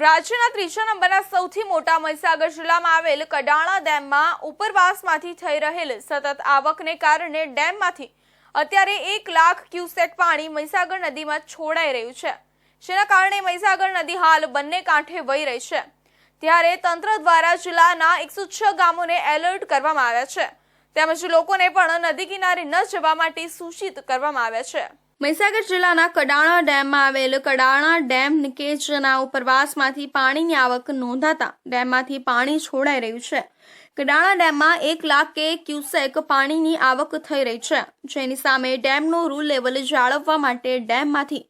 રાજ્યના ત્રીજા નંબરના સૌથી મોટા મહીસાગર જિલ્લામાં આવેલ કડાણા ડેમમાં ઉપરવાસમાંથી થઈ રહેલ સતત આવકને કારણે ડેમમાંથી અત્યારે એક લાખ ક્યુસેક પાણી મહીસાગર નદીમાં છોડાઈ રહ્યું છે. જેના કારણે મહીસાગર નદી હાલ બંને કાંઠે વહી રહી છે. ત્યારે તંત્ર દ્વારા જિલ્લાના એકસો છ ગામોને એલર્ટ કરવામાં આવ્યા છે. તેમજ લોકોને પણ નદી કિનારે ન જવા માટે સૂચિત કરવામાં આવ્યા છે. મહીસાગર જિલ્લાના કડાણા ડેમમાં આવેલ કડાણા ડેમ નિકેજના ઉપરવાસમાંથી પાણીની આવક નોંધાતા ડેમમાંથી પાણી છોડાઈ રહ્યું છે. કડાણા ડેમમાં એક લાખ કે ક્યુસેક પાણીની આવક થઈ રહી છે. જેની સામે ડેમનું રૂલ લેવલ જાળવવા માટે ડેમમાંથી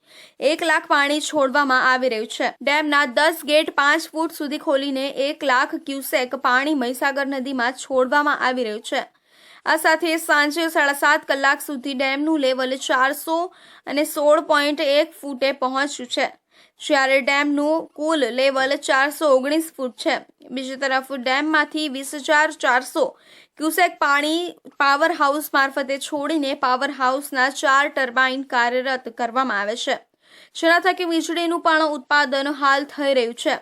એક લાખ પાણી છોડવામાં આવી રહ્યું છે. ડેમના દસ ગેટ પાંચ ફૂટ સુધી ખોલીને એક લાખ ક્યુસેક પાણી મહીસાગર નદીમાં છોડવામાં આવી રહ્યું છે. આ સાથે સાંજે સાડા સાત કલાક સુધી ડેમનું લેવલ ચારસો અને સોળ પોઈન્ટ એક ફૂટે પહોંચ્યું છે. જ્યારે ડેમનું કુલ લેવલ ચારસો ઓગણીસ ફૂટ છે. બીજી તરફ ડેમમાંથી વીસ હજાર ચારસો ક્યુસેક પાણી પાવર હાઉસ મારફતે છોડીને પાવર હાઉસના ચાર ટર્બાઇન કાર્યરત કરવામાં આવે છે. જેના થકી વીજળીનું પણ ઉત્પાદન હાલ થઈ રહ્યું છે.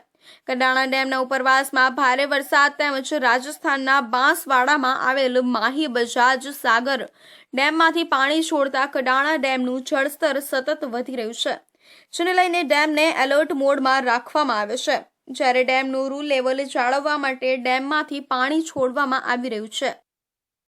કડાણા ડેમના ઉપરવાસમાં ભારે વરસાદ તેમજ રાજસ્થાનના બાંસવાડામાં આવેલ માહી બજાજ સાગર ડેમમાંથી પાણી છોડતા કડાણા ડેમનું જળસ્તર સતત વધી રહ્યું છે, જેને લઈને ડેમને એલર્ટ મોડમાં રાખવામાં આવે છે. જ્યારે ડેમનું રૂલ લેવલ જાળવવા માટે ડેમમાંથી પાણી છોડવામાં આવી રહ્યું છે